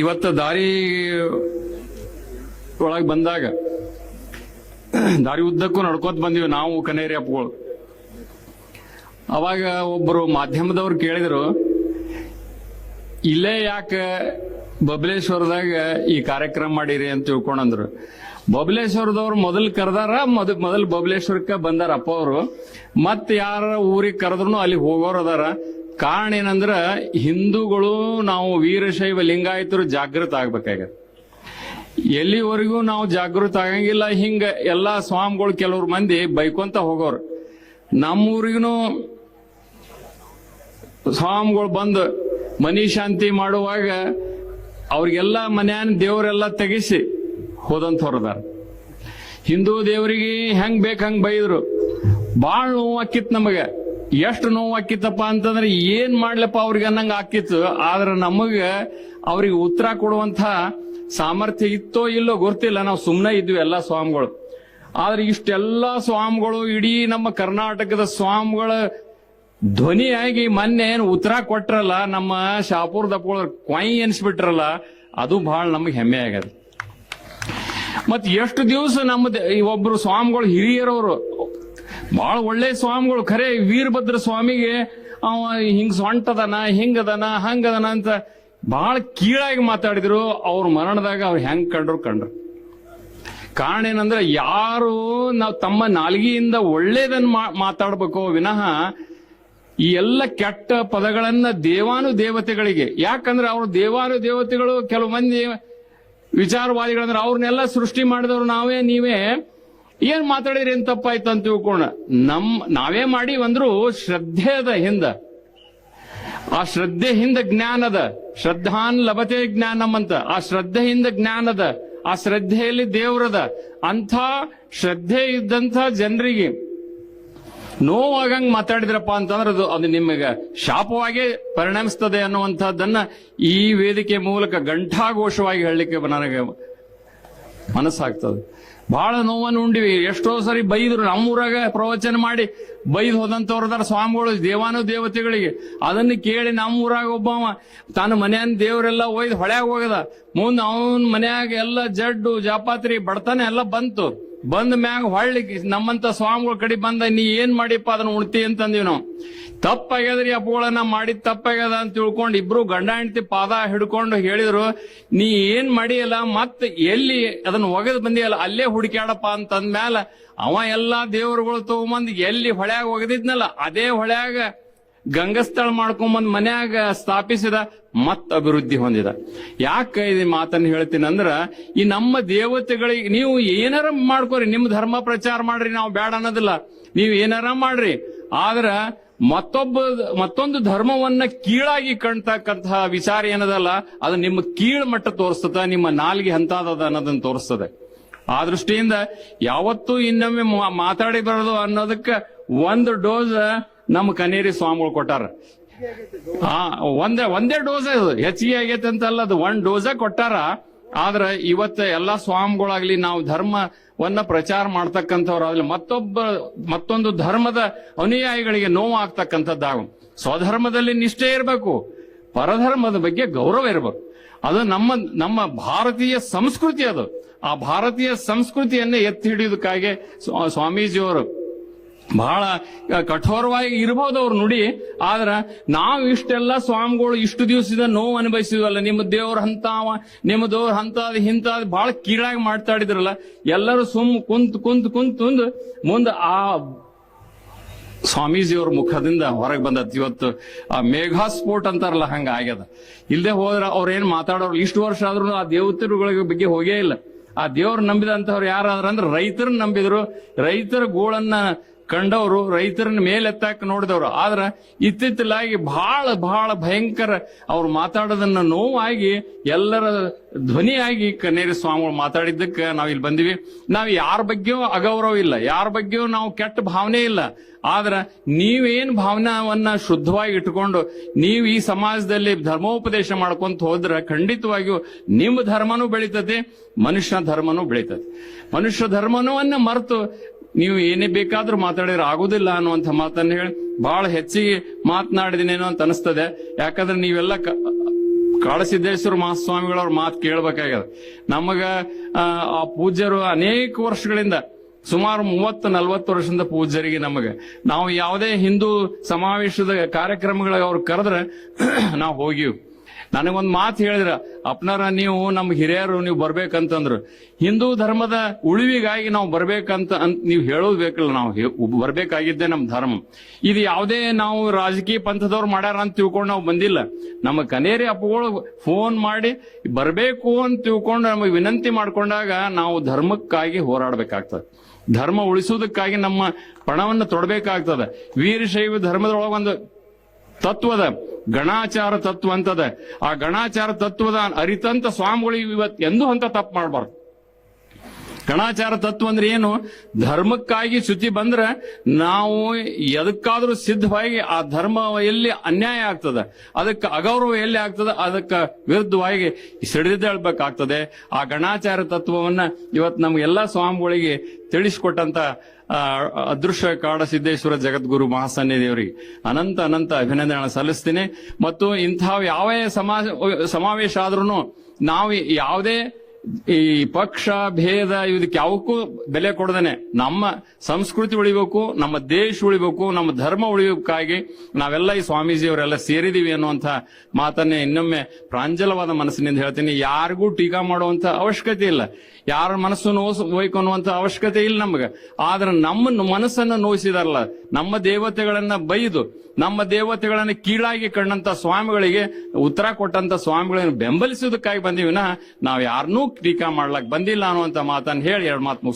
ಇವತ್ತು ದಾರಿ ಒಳಗೆ ಬಂದಾಗ, ದಾರಿ ಉದ್ದಕ್ಕೂ ನಡ್ಕೋತ ಬಂದಿವಿ ನಾವು ಕನೇರಿ ಅಪ್ಪಗಳು. ಅವಾಗ ಒಬ್ಬರು ಮಾಧ್ಯಮದವ್ರು ಕೇಳಿದ್ರು, ಇಲ್ಲೇ ಯಾಕೆ ಬಬಲೇಶ್ವರದಾಗ ಈ ಕಾರ್ಯಕ್ರಮ ಮಾಡಿರಿ ಅಂತ ತಿಳ್ಕೊಂಡಂದ್ರು. ಬಬಲೇಶ್ವರದವ್ರು ಮೊದಲು ಕರೆದಾರ, ಮೊದ್, ಮೊದಲು ಬಬಲೇಶ್ವರಕ್ಕೆ ಬಂದಾರ ಅಪ್ಪ ಅವರು. ಮತ್ ಯಾರ ಊರಿಗೆ ಕರೆದ್ರು ಅಲ್ಲಿ ಹೋಗೋರು ಅದಾರ. ಕಾರಣ ಏನಂದ್ರ ಹಿಂದೂಗಳು ನಾವು ವೀರಶೈವ ಲಿಂಗಾಯತರು ಜಾಗೃತ ಆಗ್ಬೇಕಾಗ್ಯದ ಎಲ್ಲಿವರೆಗೂ ನಾವು ಜಾಗೃತ ಆಗಂಗಿಲ್ಲ, ಹಿಂಗ ಎಲ್ಲಾ ಸ್ವಾಮಿಗಳು ಕೆಲವ್ರು ಮಂದಿ ಬೈಕೊಂತ ಹೋಗೋರು. ನಮ್ಮೂರಿಗೂ ಸ್ವಾಮಿಗಳು ಬಂದು ಮನಿ ಶಾಂತಿ ಮಾಡುವಾಗ ಅವ್ರಿಗೆಲ್ಲ ಮನ್ಯಾನ ದೇವರೆಲ್ಲ ತೆಗಿಸಿ ಹೋದಂತ ಹೊರದಾರ ಹಿಂದೂ ದೇವರಿಗೆ ಹೆಂಗ್ ಬೇಕ್ ಹಂಗ್ ಬೈದ್ರು. ಬಾಳ್ ನೋವು ನಮಗ. ಎಷ್ಟು ನೋವು ಆಕಿತ್ತಪ್ಪ ಅಂತಂದ್ರೆ ಏನ್ ಮಾಡ್ಲಪ್ಪ ಅವ್ರಿಗೆ ಅನ್ನಂಗ ಆಕಿತ್ತು ಆದ್ರೆ ನಮಗ ಅವ್ರಿಗೆ ಉತ್ತರ ಕೊಡುವಂತ ಸಾಮರ್ಥ್ಯ ಇತ್ತೋ ಇಲ್ಲೋ ಗೊತ್ತಿಲ್ಲ. ನಾವು ಸುಮ್ಮನೆ ಇದ್ವಿ ಎಲ್ಲ ಸ್ವಾಮಿಗಳು. ಆದ್ರೆ ಇಷ್ಟೆಲ್ಲ ಸ್ವಾಮಿಗಳು ಇಡೀ ನಮ್ಮ ಕರ್ನಾಟಕದ ಸ್ವಾಮಿಗಳ ಧ್ವನಿಯಾಗಿ ಮೊನ್ನೆ ಏನು ಉತ್ತರ ಕೊಟ್ರಲ್ಲ, ನಮ್ಮ ಶಾಪುರ್ ದಪ್ಪಗಳ ಕ್ವಾಯಿ ಎನ್ಸ್ಬಿಟ್ರಲ್ಲ, ಅದು ಬಹಳ ನಮಗೆ ಹೆಮ್ಮೆ ಆಗ್ಯದ ಮತ್ ಎಷ್ಟು ದಿವಸ ನಮ್ಮ ಒಬ್ರು ಸ್ವಾಮಿಗಳು ಹಿರಿಯರವರು ಬಹಳ ಒಳ್ಳೆ ಸ್ವಾಮಿಗಳು, ಖರೆ ವೀರಭದ್ರ ಸ್ವಾಮಿಗೆ, ಅವ ಹಿಂಗ್ ಸೊಂಟದನ, ಹಿಂಗದನ, ಹಂಗದನ ಅಂತ ಬಹಳ ಕೀಳಾಗಿ ಮಾತಾಡಿದ್ರು. ಅವ್ರ ಮರಣದಾಗ ಅವ್ರು ಹೆಂಗ್ ಕಂಡ್ರು ಕಂಡ್ರು. ಕಾರಣ ಏನಂದ್ರೆ ಯಾರು ನಾವು ತಮ್ಮ ನಾಲ್ಗಿಯಿಂದ ಒಳ್ಳೇದನ್ನ ಮಾತಾಡ್ಬೇಕು ವಿನಃ ಈ ಎಲ್ಲ ಕೆಟ್ಟ ಪದಗಳನ್ನ ದೇವಾನು ದೇವತೆಗಳಿಗೆ, ಯಾಕಂದ್ರೆ ಅವ್ರು ದೇವಾನು ದೇವತೆಗಳು, ಕೆಲವು ಮಂದಿ ವಿಚಾರವಾದಿಗಳಂದ್ರೆ ಅವ್ರನ್ನೆಲ್ಲ ಸೃಷ್ಟಿ ಮಾಡಿದವ್ರು ನಾವೇ, ನೀವೇ. ಏನ್ ಮಾತಾಡಿದ್ರಿ ಏನ್ ತಪ್ಪಾಯ್ತು ಅಂತ ತಿಳ್ಕೋಣ ನಮ್, ನಾವೇ ಮಾಡಿ ಅಂದ್ರು ಶ್ರದ್ಧೆ ಅದ ಹಿಂದ. ಆ ಶ್ರದ್ಧೆ ಹಿಂದ ಜ್ಞಾನದ, ಶ್ರದ್ಧಾನ್ ಲಭತೆ ಜ್ಞಾನಂ ಅಂತ. ಆ ಶ್ರದ್ಧೆ ಹಿಂದ ಜ್ಞಾನದ, ಆ ಶ್ರದ್ಧೆಯಲ್ಲಿ ದೇವ್ರದ, ಅಂಥ ಶ್ರದ್ಧೆ ಇದ್ದಂಥ ಜನರಿಗೆ. ನೋವಾಗಂಗ್ ಮಾತಾಡಿದ್ರಪ್ಪ ಅಂತಂದ್ರೆ ಅದು ಅದು ನಿಮಗೆ ಶಾಪವಾಗಿ ಪರಿಣಮಿಸ್ತದೆ ಅನ್ನುವಂಥದ್ದನ್ನ ಈ ವೇದಿಕೆ ಮೂಲಕ ಘಂಟಾಘೋಷವಾಗಿ ಹೇಳಲಿಕ್ಕೆ ನನಗೆ ಮನಸ್ಸಾಗ್ತದೆ. ಬಹಳ ನೋವನ್ನು ಉಂಡಿವಿ. ಎಷ್ಟೋ ಸರಿ ಬೈದ್ರು. ನಮ್ಮೂರಾಗ ಪ್ರವಚನ ಮಾಡಿ ಬೈದು ಹೋದಂತವ್ರದಾರ ಸ್ವಾಮಿಗಳು, ದೇವಾನು ದೇವತೆಗಳಿಗೆ. ಅದನ್ನ ಕೇಳಿ ನಮ್ಮೂರಾಗ ಒಬ್ಬವ ತಾನು ಮನೆಯನ್ ದೇವರೆಲ್ಲ ಒಯ್ದು ಹೊಳ್ಯಾಗ ಹೋಗದ ಮುಂದೆ ಅವನ ಮನ್ಯಾಗ ಎಲ್ಲ ಜಡ್ಡು, ಜಾಪಾತ್ರಿ ಬಡತನ ಎಲ್ಲ ಬಂತು. ಬಂದ ಮ್ಯಾಗ ಹೊಳ್ಳಿ ನಮ್ಮಂತ ಸ್ವಾಮಿಗಳ ಕಡೆ ಬಂದ ನೀ ಏನ್ ಮಾಡಿಪ್ಪ ಅದನ್ನ ಉಣ್ತಿ ಅಂತಂದಿವಿ ನಾವು. ತಪ್ಪಾಗ್ಯದ್ರಿ ಅಪ್ಪಗಳನ್ನ ಮಾಡಿದ ತಪ್ಪಾಗ್ಯದ ಅಂತ ತಿಳ್ಕೊಂಡು ಇಬ್ರು ಗಂಡ ಹೆಂಡತಿ ಪಾದ ಹಿಡ್ಕೊಂಡು ಹೇಳಿದ್ರು, ನೀ ಏನ್ ಮಾಡಿಯಲ್ಲ ಮತ್ ಎಲ್ಲಿ ಅದನ್ನ ಒಗದ್ ಬಂದಿಯಲ್ಲ, ಅಲ್ಲೇ ಹುಡುಕ್ಯಾಡಪ್ಪ ಅಂತಂದ್ಮ್ಯಾಲ ಅವ ಎಲ್ಲಾ ದೇವರುಗಳು ತಗೊಂಬಂದ್ ಎಲ್ಲಿ ಹೊಳ್ಯಾಗ ಒಗದಿದ್ನಲ್ಲ, ಅದೇ ಹೊಳ್ಯಾಗ ಗಂಗಸ್ಥಳ ಮಾಡ್ಕೊಂಬಂದ್ ಮನ್ಯಾಗ ಸ್ಥಾಪಿಸಿದ ಮತ್ ಅಭಿವೃದ್ಧಿ ಹೊಂದಿದ. ಯಾಕೆ ಇದು ಮಾತನ್ನ ಹೇಳ್ತೀನಿ ಅಂದ್ರ, ಈ ನಮ್ಮ ದೇವತೆಗಳಿಗೆ ನೀವು ಏನಾರ ಮಾಡ್ಕೋರಿ, ನಿಮ್ ಧರ್ಮ ಪ್ರಚಾರ ಮಾಡ್ರಿ, ನಾವು ಬೇಡ ಅನ್ನೋದಿಲ್ಲ. ನೀವು ಏನಾರ ಮಾಡ್ರಿ. ಆದ್ರ ಮತ್ತೊಬ್ಬ, ಮತ್ತೊಂದು ಧರ್ಮವನ್ನ ಕೀಳಾಗಿ ಕಾಣ್ತಕ್ಕಂತಹ ವಿಚಾರ ಏನದಲ್ಲ, ಅದು ನಿಮ್ಮ ಕೀಳ್ ಮಟ್ಟ ತೋರಿಸ್ತದ, ನಿಮ್ಮ ನಾಲ್ಗೆ ಹಂತಾದದ ಅನ್ನೋದನ್ನ ತೋರಿಸ್ತದೆ. ಆ ದೃಷ್ಟಿಯಿಂದ ಯಾವತ್ತೂ ಇನ್ನೊಮ್ಮೆ ಮಾತಾಡಿ ಬರೋದು ಅನ್ನೋದಕ್ಕೆ ಒಂದು ಡೋಸ್ ನಮ್ಮ ಕನೇರಿ ಸ್ವಾಮಿಗಳು ಕೊಟ್ಟಾರ. ಹಾ ಒಂದೇ ಒಂದೇ ಡೋಸ್ ಅದು. ಹೆಚ್ಚಿಗೆ ಆಗೈತೆ ಅಂತಲ್ಲ, ಅದು ಒಂದ್ ಡೋಸ ಕೊಟ್ಟಾರ. ಆದ್ರ ಇವತ್ತ ಎಲ್ಲಾ ಸ್ವಾಮಿಗಳಾಗ್ಲಿ ನಾವು ಧರ್ಮವನ್ನ ಪ್ರಚಾರ ಮಾಡ್ತಕ್ಕಂಥವ್ರಾಗ್ಲಿ ಮತ್ತೊಬ್ಬ, ಮತ್ತೊಂದು ಧರ್ಮದ ಅನುಯಾಯಿಗಳಿಗೆ ನೋವು ಆಗ್ತಕ್ಕಂಥದ್ದಾಗ ಸ್ವಧರ್ಮದಲ್ಲಿ ನಿಷ್ಠೆ ಇರಬೇಕು. ಪರಧರ್ಮದ ಬಗ್ಗೆ ಗೌರವ ಇರಬೇಕು. ಅದು ನಮ್ಮ ನಮ್ಮ ಭಾರತೀಯ ಸಂಸ್ಕೃತಿ ಅದು. ಆ ಭಾರತೀಯ ಸಂಸ್ಕೃತಿಯನ್ನೇ ಎತ್ತಿ ಹಿಡಿಯೋದಕ್ಕಾಗಿ ಸ್ವಾ- ಸ್ವಾಮೀಜಿಯವರು ಬಹಳ ಕಠೋರವಾಗಿ ಇರ್ಬೋದು ಅವ್ರು ನುಡಿ, ಆದ್ರ ನಾವು ಇಷ್ಟೆಲ್ಲ ಸ್ವಾಮಿಗಳು ಇಷ್ಟು ದಿವಸದ ನೋವು ಅನುಭವಿಸಿದ್ವಲ್ಲ, ನಿಮ್ಮ ದೇವ್ರ ಹಂತಾವ ನಿಮ್ಮ ದೇವ್ರ ಹಂತಾದ ಹಿಂತಾದ ಬಹಳ ಕೀಳಾಗಿ ಮಾತಾಡಿದ್ರಲ್ಲ ಎಲ್ಲರೂ ಸುಮ್ ಕುಂತ್ ಕುಂತ್ ಕುಂತ್ ಮುಂದೆ ಆ ಸ್ವಾಮೀಜಿಯವ್ರ ಮುಖದಿಂದ ಹೊರಗೆ ಬಂದತ್ ಇವತ್ತು ಆ ಮೇಘಾ ಸ್ಫೋಟ್ ಅಂತಾರಲ್ಲ, ಹಂಗ ಆಗ್ಯದ. ಇಲ್ಲದೆ ಹೋದ್ರ ಅವ್ರ ಏನ್ ಮಾತಾಡೋರು, ಇಷ್ಟು ವರ್ಷ ಆದ್ರೂ ಆ ದೇವತೆಗಳ ಬಗ್ಗೆ ಹೋಗೇ ಇಲ್ಲ. ಆ ದೇವ್ರ ನಂಬಿದಂತವ್ರು ಯಾರಾದ್ರ ಅಂದ್ರೆ ರೈತರನ್ನ ನಂಬಿದ್ರು. ರೈತರ ಗೋಳನ್ನ ಕಂಡವರು ರೈತರನ್ನ ಮೇಲೆತ್ತಾಕ ನೋಡಿದವರು. ಆದ್ರ ಇತ್ತಿತ್ತಲಾಗಿ ಬಹಳ ಬಹಳ ಭಯಂಕರ ಅವ್ರು ಮಾತಾಡೋದನ್ನ ನೋವಾಗಿ ಎಲ್ಲರ ಧ್ವನಿಯಾಗಿ ಕನ್ನೇರಿ ಸ್ವಾಮಿಗಳು ಮಾತಾಡಿದ್ದಕ್ಕೆ ನಾವು ಇಲ್ಲಿ ಬಂದಿವಿ. ನಾವು ಯಾರ ಬಗ್ಗೆಯೂ ಅಗೌರವ ಇಲ್ಲ. ಯಾರ ಬಗ್ಗೆಯೂ ನಾವು ಕೆಟ್ಟ ಭಾವನೆ ಇಲ್ಲ. ಆದ್ರ ನೀವೇನ್ ಭಾವನಾವನ್ನ ಶುದ್ಧವಾಗಿ ಇಟ್ಕೊಂಡು ನೀವು ಈ ಸಮಾಜದಲ್ಲಿ ಧರ್ಮೋಪದೇಶ ಮಾಡ್ಕೊಂತ ಹೋದ್ರ ಖಂಡಿತವಾಗಿಯೂ ನಿಮ್ಮ ಧರ್ಮನೂ ಬೆಳೀತದೆ, ಮನುಷ್ಯ ಧರ್ಮನೂ ಬೆಳೀತದೆ. ಮನುಷ್ಯ ಧರ್ಮನವನ್ನ ಮರೆತು ನೀವು ಏನೇ ಬೇಕಾದ್ರೂ ಮಾತಾಡಿದ್ರೆ ಆಗುದಿಲ್ಲ ಅನ್ನುವಂಥ ಮಾತನ್ನ ಹೇಳಿ ಬಹಳ ಹೆಚ್ಚಿಗೆ ಮಾತನಾಡಿದಿನೇನೋ ಅಂತ ಅನಿಸ್ತದೆ. ಯಾಕಂದ್ರೆ ನೀವೆಲ್ಲ ಕಾಳಸಿದ್ದೇಶ್ವರ ಮಹಾಸ್ವಾಮಿಗಳವ್ರ ಮಾತು ಕೇಳಬೇಕಾಗ್ಯದ. ನಮಗ, ಆ ಪೂಜ್ಯರು ಅನೇಕ ವರ್ಷಗಳಿಂದ, ಸುಮಾರು ಮೂವತ್ತು, ನಲವತ್ತು ವರ್ಷದಿಂದ ಪೂಜ್ಯರಿಗೆ ನಮಗೆ. ನಾವು ಯಾವುದೇ ಹಿಂದೂ ಸಮಾವೇಶದ ಕಾರ್ಯಕ್ರಮಗಳಿಗೆ ಅವ್ರು ಕರೆದ್ರೆ, ನಾವು ಹೋಗಿವ್ ನನಗೊಂದು ಮಾತು ಹೇಳಿದ್ರ, ಅಪ್ನರ, ನೀವು ನಮ್ಮ ಹಿರಿಯರು, ನೀವು ಬರ್ಬೇಕಂತಂದ್ರು. ಹಿಂದೂ ಧರ್ಮದ ಉಳಿವಿಗಾಗಿ ನಾವು ಬರ್ಬೇಕಂತ ಅಂತ ನೀವು ಹೇಳೋದು ಬೇಕಲ್ಲ, ನಾವು ಬರ್ಬೇಕಾಗಿದ್ದೆ ನಮ್ಮ ಧರ್ಮ. ಇದು ಯಾವುದೇ ನಾವು ರಾಜಕೀಯ ಪಂಥದವ್ರು ಮಾಡ್ಯಾರ ಅಂತ ತಿಳ್ಕೊಂಡು ನಾವು ಬಂದಿಲ್ಲ. ನಮ್ಮ ಕನೇರಿ ಅಪ್ಪಗಳು ಫೋನ್ ಮಾಡಿ, ಬರಬೇಕು ಅಂತ ತಿಳ್ಕೊಂಡು ನಮಗೆ ವಿನಂತಿ ಮಾಡ್ಕೊಂಡಾಗ ನಾವು ಧರ್ಮಕ್ಕಾಗಿ ಹೋರಾಡಬೇಕಾಗ್ತದೆ. ಧರ್ಮ ಉಳಿಸುವುದಕ್ಕಾಗಿ ನಮ್ಮ ಪಣವನ್ನು ತೊಡಬೇಕಾಗ್ತದೆ. ವೀರಶೈವ ಧರ್ಮದೊಳಗೊಂದು ತತ್ವದ ಗಣಾಚಾರ ತತ್ವ ಅಂತದ. ಆ ಗಣಾಚಾರ ತತ್ವದ ಅರಿತಂತ ಸ್ವಾಮಿಗಳು ಇವತ್ತು ಎಂದೂ ಅಂತ ತಪ್ಪು ಮಾಡಬಾರ್ದು. ಗಣಾಚಾರ ತತ್ವ ಅಂದ್ರೆ ಏನು? ಧರ್ಮಕ್ಕಾಗಿ ಶುಚಿ ಬಂದ್ರೆ ನಾವು ಎದಕ್ಕಾದ್ರೂ ಸಿದ್ಧವಾಗಿ ಆ ಧರ್ಮ ಎಲ್ಲಿ ಅನ್ಯಾಯ ಆಗ್ತದೆ. ಅದಕ್ಕೆ ಅಗೌರವ ಎಲ್ಲಿ ಆಗ್ತದೆ? ಅದಕ್ಕೆ ವಿರುದ್ಧವಾಗಿ ಸಿಡಿದೇಳ್ಬೇಕಾಗ್ತದೆ ಆ ಗಣಾಚಾರ ತತ್ವವನ್ನ ಇವತ್ತು ನಮ್ಗೆಲ್ಲಾ ಸ್ವಾಮಿಗಳಿಗೆ ತಿಳಿಸಿಕೊಟ್ಟಂತ ಅದೃಶ್ಯ ಕಾಡ ಸಿದ್ದೇಶ್ವರ ಜಗದ್ಗುರು ಮಹಾಸನ್ನಿಧಿಯವರಿಗೆ ಅನಂತ ಅನಂತ ಅಭಿನಂದನೆ ಸಲ್ಲಿಸ್ತೀನಿ. ಮತ್ತು ಇಂತಹ ಯಾವ ಸಮಾ ಸಮಾವೇಶ ಆದ್ರೂ ನಾವು ಯಾವುದೇ ಈ ಪಕ್ಷ ಭೇದ ಇದಕ್ಕೆ ಯಾವಕ್ಕೂ ಬೆಲೆ ಕೊಡದೇನೆ. ನಮ್ಮ ಸಂಸ್ಕೃತಿ ಉಳಿಬೇಕು, ನಮ್ಮ ದೇಶ ಉಳಿಬೇಕು, ನಮ್ಮ ಧರ್ಮ ಉಳಿಯೋಕ್ಕಾಗಿ ನಾವೆಲ್ಲ ಈ ಸ್ವಾಮೀಜಿಯವರೆಲ್ಲ ಸೇರಿದೀವಿ ಅನ್ನುವಂಥ ಮಾತನ್ನೇ ಇನ್ನೊಮ್ಮೆ ಪ್ರಾಂಜಲವಾದ ಮನಸ್ಸಿನಿಂದ ಹೇಳ್ತೀನಿ. ಯಾರಿಗೂ ಟೀಕಾ ಮಾಡುವಂತ ಅವಶ್ಯಕತೆ ಇಲ್ಲ. ಯಾರ ಮನಸ್ಸು ನೋಸ್ ಅನ್ನುವಂತ ಅವಶ್ಯಕತೆ ಇಲ್ಲ ನಮಗೆ. ಆದ್ರೆ ನಮ್ಮ ಮನಸ್ಸನ್ನು ನೋಯಿಸಿದಾರಲ್ಲ ನಮ್ಮ ದೇವತೆಗಳನ್ನ ಬೈದು, ನಮ್ಮ ದೇವತೆಗಳನ್ನ ಕೀಳಾಗಿ ಕಂಡಂತ ಸ್ವಾಮಿಗಳಿಗೆ, ಉತ್ತರ ಕೊಟ್ಟಂತ ಸ್ವಾಮಿಗಳನ್ನು ಬೆಂಬಲಿಸುವುದಕ್ಕಾಗಿ ಬಂದಿವಿನ ನಾವ್ ಯಾರನ್ನೂ ಟೀಕಾ ಮಾಡ್ಲಕ್ ಬಂದಿಲ್ಲ ಅನ್ನುವಂತ ಮಾತನ್ನ ಹೇಳಿ ಎರಡು ಮಾತು ಮುಗಿಸ್ತೀನಿ.